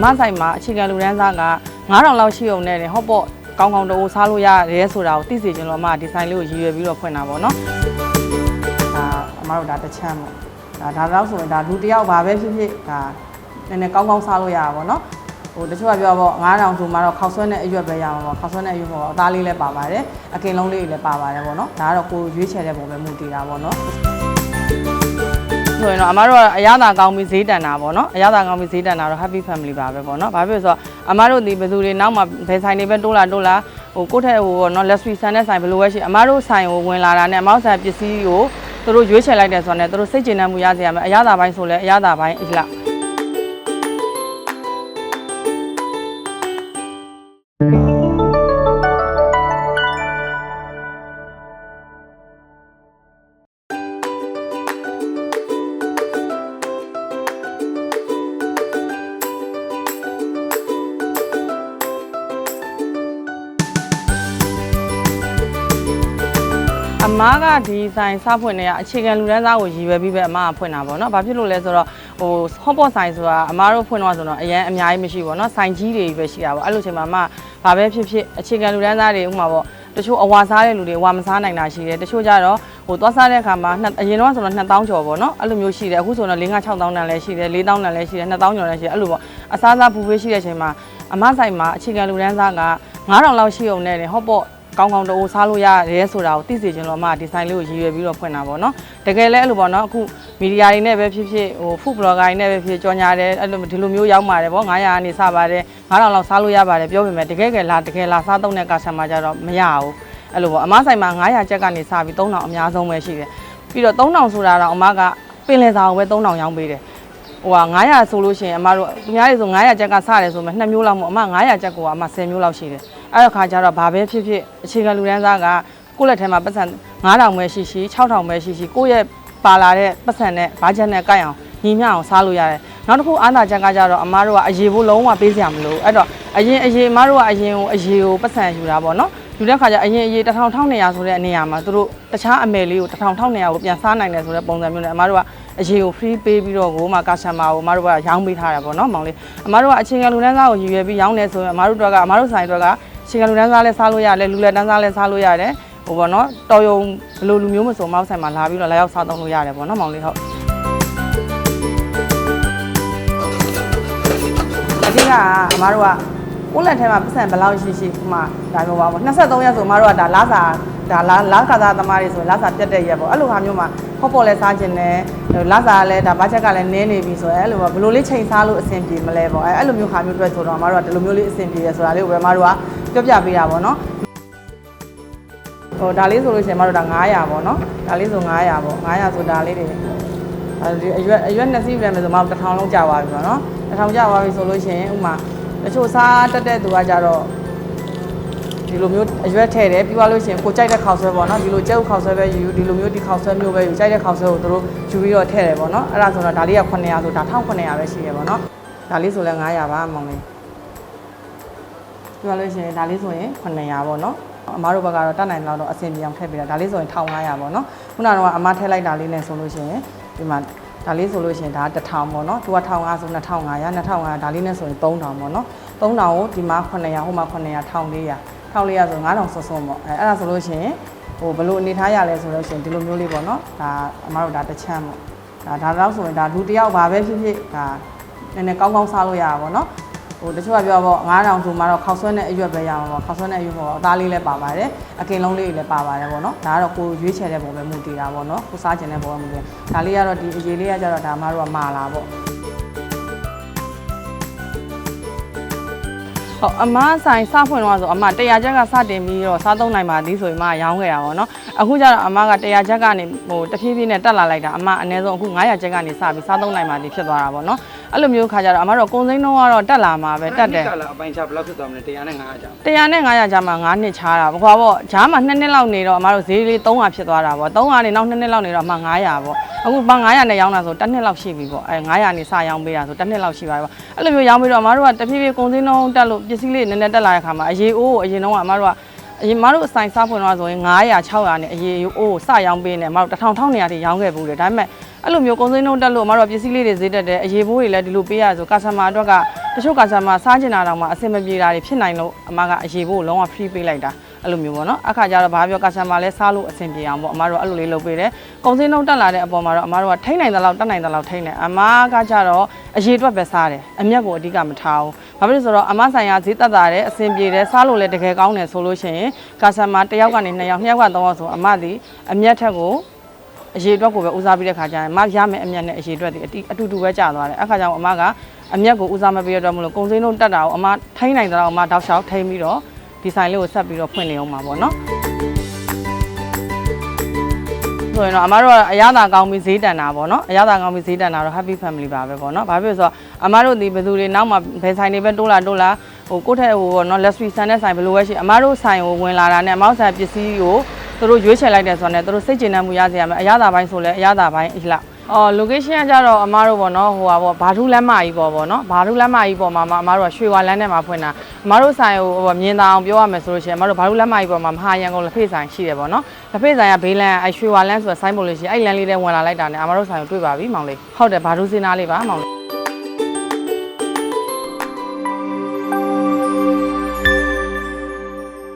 အမဆိုင်မှာအခြေခံလူရန်စားက9000လောက်ရှိုံနဲ့တယ်ဟော့ပေါ့ကောင်းကောင်းတော့စားလို့ရတယ်ဆိုတာကိုသိစေချင်လို့အမဒီဇိုင်းလေးကိုရည်ရွယ်ပြီးတော့ဖွင့်တာပေါ့နော်ဒါအမတို့ဒါတစ်ချမ်းပေါ့ဒါဒါတော့ဆိုရင်ဒါလူတစ်ယောက်ဘာပဲဖြစ်ဖြစ်ဒါနည်းနည်းကောင်းကောင်းစားလို့ရတာပေါ့နော်ဟိုတချို့ကပြောပေါ့9000ဆိုမှတော့ခောက်ဆွဲနဲ့အရွက်ပဲရမှာပေါ့ခောက်ဆွဲနဲ့အရွက်ပေါ့အသားလေးလည်းပါပါတယ်အကင်လုံးလေးလည်းပါပါတယ်ပေါ့နော်ဒါကတော့ကိုရွေးချယ်တဲ့ပုံပဲမူတည်တာပေါ့နော် ဆိုရင်တော့အမတို့ကအရသာကောင်းပြီးဈေးတန်တာပေါ့နော်အရသာကောင်းပြီးဈေးတန်တာတော့ happy family ပါပဲပေါ့နော်ဘာဖြစ်လို့ဆိုတော့အမတို့ဒီဘယ်သူတွေနောက်မှဘယ်ဆိုင်တွေပဲတိုးလာတိုးလာဟိုကိုယ့်ထက်ဟိုပေါ့နော် luxury ဆန်တဲ့ဆိုင်ဘယ်လိုပဲရှိအမတို့ဆိုင်ကိုဝင်လာတာနဲ့အမတို့ဆိုင်ပစ္စည်းကိုသူတို့ရွေးချယ်လိုက်တယ်ဆိုတော့ねသူတို့စိတ်ကျေနပ်မှုရစေရမယ်အရသာပိုင်းဆိုလဲအရသာပိုင်းအလှ အမားကဒီဆိုင်စဖွင့်နေရအခြေခံလူတန်းစားကိုရည်ရွယ်ပြီးပဲအမားကဖွင့်တာပေါ့နော်။ဘာဖြစ်လို့လဲဆိုတော့ဟိုဟော့ပေါ့ဆိုင်ဆိုတာအမားတို့ဖွင့်တော့ဆိုတော့အရန်အများကြီးမရှိဘူးပေါ့နော်။ဆိုင်ကြီးတွေပဲရှိတာပေါ့။အဲ့လိုချိန်မှာအမားဘာပဲဖြစ်ဖြစ်အခြေခံလူတန်းစားတွေဥပမာပေါ့တချို့အဝါစားတဲ့လူတွေအဝါမစားနိုင်တာရှိတယ်။တချို့ကျတော့ဟိုသွားစားတဲ့အခါမှာနှစ်အရင်တော့ဆိုတော့2000ကျော်ပေါ့နော်။အဲ့လိုမျိုးရှိတယ်။အခုဆိုတော့5 6000တန်လည်းရှိတယ်4000တန်လည်းရှိတယ်2000ကျော်လည်းရှိတယ်အဲ့လိုပေါ့။အစားအစားဘူဖေးရှိတဲ့ချိန်မှာအမဆိုင်မှာအခြေခံလူတန်းစားက9000လောက်ရှိုံနဲ့တယ်ဟော့ပေါ့ ကောင်းကောင်းတော့စားလို့ရတယ်ဆိုတာကိုသိစေချင်လို့အမဒီဇိုင်းလေးကိုရည်ရွယ်ပြီးတော့ဖွင့်တာပေါ့နော်တကယ်လဲအဲ့လိုပေါ့နော်အခုမီဒီယာတွေနဲ့ပဲဖြစ်ဖြစ်ဟို food blogger တွေနဲ့ပဲဖြစ်ကြော်ညာတယ်အဲ့လိုဒီလိုမျိုးရောက်ပါတယ်ပေါ့900ကနေစပါတယ်9000လောက်စားလို့ရပါတယ်ပြောပေမဲ့တကယ်ကယ်လာတကယ်လာစားသုံးတဲ့ကာဆာမာကြတော့မရဘူးအဲ့လိုပေါ့အမဆိုင်မှာ900ကျပ်ကနေစပြီး3000အများဆုံးပဲရှိတယ်ပြီးတော့3000ဆိုတာတော့အမကပင်လယ်စာကိုပဲ3000ရောင်းပေးတယ်ဟိုက900ဆိုလို့ရှိရင်အမတို့သူများတွေဆို900ကျက်ကစတယ်ဆိုမှ2မျိုးလောက်မဟုတ်အမ900ကျက်ကအမ10မျိုးလောက်ရှိတယ် အဲ့တော့ခါကျတော့ဘာပဲဖြစ်ဖြစ်အခြေခံလူတန်းစားကကိုယ့်လက်ထဲမှာပတ်စံ9000ပဲရှိရှိ6000ပဲရှိရှိကိုယ့်ရဲ့ပါလာတဲ့ပတ်စံနဲ့ဘာချက်နဲ့ကိုက်အောင်ညီမျှအောင်စားလို့ရတယ်နောက်တစ်ခုအာသာချက်ကကြတော့အမတို့ကအရေဖို့လုံးဝပေးစရာမလိုဘူးအဲ့တော့အရင်အရေအမတို့ကအရင်ကိုအရေကိုပတ်စံယူတာပေါ့နော်ယူတဲ့ခါကျအရင်အရေ1000 1200ဆိုတဲ့အနေရာမှာသူတို့တခြားအမယ်လေးကို1000 1200ကိုပြန်စားနိုင်တယ်ဆိုတဲ့ပုံစံမျိုးနဲ့အမတို့ကအရေကို free ပေးပြီးတော့ကိုမှကာစတမာကိုအမတို့ကရောင်းပေးထားတာပေါ့နော်မောင်လေးအမတို့ကအချိန်ကလူတန်းစားကိုရည်ရွယ်ပြီးရောင်းနေဆိုရင်အမတို့တို့ကအမတို့ဆိုင်တို့က အချိန်ကလူတန်းစားလဲစားလို့ရတယ်လူလက်တန်းစားလဲစားလို့ရတယ်ဟိုပေါ့နော်တော်ယုံဘယ်လိုလူမျိုးမဆိုအမတို့ဆိုင်မှာလာပြီးတော့လာရောက်စားသုံးလို့ရတယ်ပေါ့နော်မောင်လေးဟုတ်အဓိကအမတို့ကကိုယ့်လက်ထဲမှာပတ်စံဘယ်လောက်ရှိရှိဥမာဒါမျိုးပါပေါ့23ရက်ဆိုအမတို့ကဒါလာစာဒါလာလာခါသားသမားတွေဆိုရင်လာစာပြတ်တဲ့ရက်ပေါ့အဲ့လိုဟာမျိုးမှာဟော့ပေါ်လဲစားခြင်းနဲ့လာစာလည်းဒါဘတ်ချက်ကလည်းနည်းနေပြီဆိုရင်အဲ့လိုဘယ်လိုလေးချိန်စားလို့အဆင်ပြေမလဲပေါ့အဲ့အဲ့လိုမျိုးဟာမျိုးအတွက်ဆိုတော့အမတို့ကဒီလိုမျိုးလေးအဆင်ပြေရဆိုတာလေးကိုပဲအမတို့က ပြောပြပေးတာပေါ့နော်ဟိုဒါလေးဆိုလို့ရှိရင်အမတို့ဒါ900ပေါ့နော်ဒါလေးဆို900ပေါ့900ဆိုဒါလေးတွေအဲဒီအရွက်အရွက်2စီးပြန်မယ်ဆိုမှ1000လုံးကြာသွားပြီပေါ့နော်1000ကြာသွားပြီဆိုလို့ရှိရင်ဥမာတချို့စားတက်တဲ့သူကကြတော့ဒီလိုမျိုးအရွက်ထည့်တယ်ပြီးသွားလို့ရှိရင်ကိုကြိုက်တဲ့ခေါက်ဆွဲပေါ့နော်ဒီလိုကြက်ဥခေါက်ဆွဲပဲယူယူဒီလိုမျိုးဒီခေါက်ဆွဲမျိုးပဲယူကြိုက်တဲ့ခေါက်ဆွဲကိုတို့ယူပြီးတော့ထည့်တယ်ပေါ့နော်အဲ့ဒါဆိုတော့ဒါလေးက900ဆိုဒါ1900ပဲရှိရပေါ့နော်ဒါလေးဆိုလဲ900ပါမောင်လေး ပြီးသွားလို့ရှိရင်ဒါလေးဆိုရင်900ပေါ့နော်အမားတို့ဘက်ကတော့တတ်နိုင်လောက်တော့အဆင်ပြေအောင်ထည့်ပေးတာဒါလေးဆိုရင်1500ပေါ့နော်ခုနကတော့အမားထည့်လိုက်တာလေးနဲ့ဆိုလို့ရှိရင်ဒီမှာဒါလေးဆိုလို့ရှိရင်ဒါ1000ပေါ့နော်သူက1500ဆို2500 2500ဒါလေးနဲ့ဆိုရင်3000ပေါ့နော်3000ကိုဒီမှာ900ဟိုမှာ900 1400 1400ဆို9000စွန်းစွန်းပေါ့အဲအဲ့ဒါဆိုလို့ရှိရင်ဟိုဘလို့အနေထားရလဲဆိုလို့ရှိရင်ဒီလိုမျိုးလေးပေါ့နော်ဒါအမတို့ဒါတစ်ချမ်းပေါ့ဒါဒါတော့ဆိုရင်ဒါလူတစ်ယောက်ဘာပဲဖြစ်ဖြစ်ဒါနည်းနည်းကောင်းကောင်းစားလို့ရတာပေါ့နော် ဟိုတချို့ကပြောပေါ့9000ဆိုမှတော့ခောက်ဆွဲနဲ့အရွက်ပဲရမှာပေါ့ခောက်ဆွဲနဲ့အရွက်ပေါ့အသားလေးလည်းပါပါတယ်အကင်လုံးလေးလည်းပါပါတယ်ပေါ့နော်ဒါကတော့ကိုရွေးချယ်တဲ့ပုံပဲမူတည်တာပေါ့နော်ကိုစားချင်တဲ့ပုံပဲမူတည်ဒါလေးကတော့ဒီအရေးလေးကကြတော့ဒါအမတို့ကမာလာပေါ့ဟုတ်အမဆိုင်စဖွင့်တော့ဆိုအမ100ချက်ကစတင်ပြီးတော့စားသုံးနိုင်ပါသည်ဆိုရင်မရောင်းခဲ့တာပေါ့နော်အခုကျတော့အမက100ချက်ကနေဟိုတဖြည်းဖြည်းနဲ့တက်လာလိုက်တာအမအနည်းဆုံးအခု900ချက်ကနေစပြီးစားသုံးနိုင်ပါသည်ဖြစ်သွားတာပေါ့နော် အဲ့လိုမျိုးခါကျတော့အမတို့ကုံစိမ်းတော့ကတော့တက်လာမှာပဲတက်တယ်ကလာအပိုင်းချဘယ်လောက်ဖြစ်သွားမလဲ100နဲ့900ကျောင်း100နဲ့900ကြာမှ9နှစ်ချားတာဘကွာပေါ့ဂျားမှာ2နှစ်လောက်နေတော့အမတို့ဈေးလေး300ဖြစ်သွားတာပေါ့300နေနောက်2နှစ်လောက်နေတော့အမ900ပေါ့အခုမ900နဲ့ရောင်းတာဆို1နှစ်လောက်ရှိပြီပေါ့အဲ900နေစရောင်းပေးတာဆို1နှစ်လောက်ရှိပါပြီပေါ့အဲ့လိုမျိုးရောင်းပြီးတော့အမတို့ကတဖြည်းဖြည်းကုန်စည်နှုန်းတက်လို့ပစ္စည်းလေးနည်းနည်းတက်လာတဲ့ခါမှာအရေးအိုးကိုအရင်တော့ကအမတို့ကအရင်မတို့အဆိုင်စားဖွင့်တော့ဆိုရင်900 600နဲ့အရေးအိုးကိုစရောင်းပေးနေအမတို့1000 1200ထိရောင်းခဲ့ဘူးတယ်ဒါပေမဲ့ အဲ့လိုမျိုးကုန်စည်နှုန်းတက်လို့အမတို့ကပစ္စည်းလေးတွေဈေးတက်တယ်အရေးဘိုးတွေလည်းဒီလိုပေးရဆိုကာစတမာအတွက်ကတတချို့ကစားမှာစားကျင်တာတောင်မှအဆင်မပြေတာတွေဖြစ်နိုင်လို့အမကအရေးဖို့လုံးဝ free ပေးလိုက်တာအဲ့လိုမျိုးပေါ့နော်အခါကျတော့ဘာပြောကစားမှာလဲစားလို့အဆင်ပြေအောင်ပေါ့အမတို့အဲ့လိုလေးလုပ်ပေးတယ်ကုံစင်းနှုံတက်လာတဲ့အပေါ်မှာတော့အမတို့ကထိနိုင်တဲ့လောက်တက်နိုင်တဲ့လောက်ထိနေအမကကြတော့အရေးအတွက်ပဲစားတယ်အမျက်ကိုအဓိကမထားဘူးဘာဖြစ်လို့ဆိုတော့အမဆိုင်ရာဈေးတက်တာတယ်အဆင်ပြေတယ်စားလို့လည်းတကယ်ကောင်းတယ်ဆိုလို့ရှိရင်ကစားမှာတစ်ယောက်ကနေနှစ်ယောက်နှစ်ယောက်ကသုံးယောက်ဆိုအမသည်အမျက်ထက်ကို အရေးအတွက်ကိုပဲဦးစားပေးတဲ့ခါကျရင်မရမယ်အမျက်နဲ့အရေးအတွက်ဒီအတီအတူတူပဲကြာသွားတယ်အခါကျတော့အမကအမျက်ကိုဦးစားမပေးရတော့မလို့ကုံစင်းလုံးတက်တာကိုအမထိန်းနိုင်တော့အမတောက်လျှောက်ထိန်းပြီးတော့ဒီဆိုင်လေးကိုဆက်ပြီးတော့ဖွင့်နေအောင်ပါပေါ့နော်ဆိုရင်တော့အမတို့ကအရသာကောင်းပြီးဈေးတန်တာပေါ့နော်အရသာကောင်းပြီးဈေးတန်တာတော့ happy family ပါပဲပေါ့နော်ဘာဖြစ်လို့ဆိုတော့အမတို့ဒီဘယ်သူတွေနောက်မှဘယ်ဆိုင်တွေပဲတိုးလာတိုးလာဟိုကိုယ့်ထက်ဟိုပေါ့နော် luxury ဆန်တဲ့ဆိုင်ဘယ်လိုပဲရှိအမတို့ဆိုင်ကိုဝင်လာတာနဲ့အမတို့ဆိုင်ပစ္စည်းကို သူတို့ရွေးချယ်လိုက်တယ်ဆိုတော့ねသူတို့စိတ်ကျဉ်တတ်မှုရစေရမယ်အရသာပိုင်းဆိုလဲအရသာပိုင်းအလားအော် location ကကြတော့အမတို့ပေါ့နော်ဟိုပါပေါ့ဘာထူးလမ်းမကြီးပေါ့ပေါ့နော်ဘာထူးလမ်းမကြီးပေါ့မှာအမတို့ကရွှေဝါလမ်းထဲမှာဖွင့်တာအမတို့ဆိုင်ကိုဟိုမြင်သာအောင်ပြောရမယ်ဆိုလို့ရှိရင်အမတို့ဘာထူးလမ်းမကြီးပေါ့မှာမဟာရန်ကုန်လက်ဖေးဆိုင်ရှိတယ်ပေါ့နော်လက်ဖေးဆိုင်ကဘေးလမ်းအဲရွှေဝါလမ်းဆိုတဲ့ဆိုင်းဘုတ်လေးရှိအဲ့လမ်းလေးထဲဝင်လာလိုက်တာနဲ့အမတို့ဆိုင်ကိုတွေ့ပါပြီမောင်လေးဟုတ်တယ်ဘာထူးစင်းသားလေးပါမောင်လေး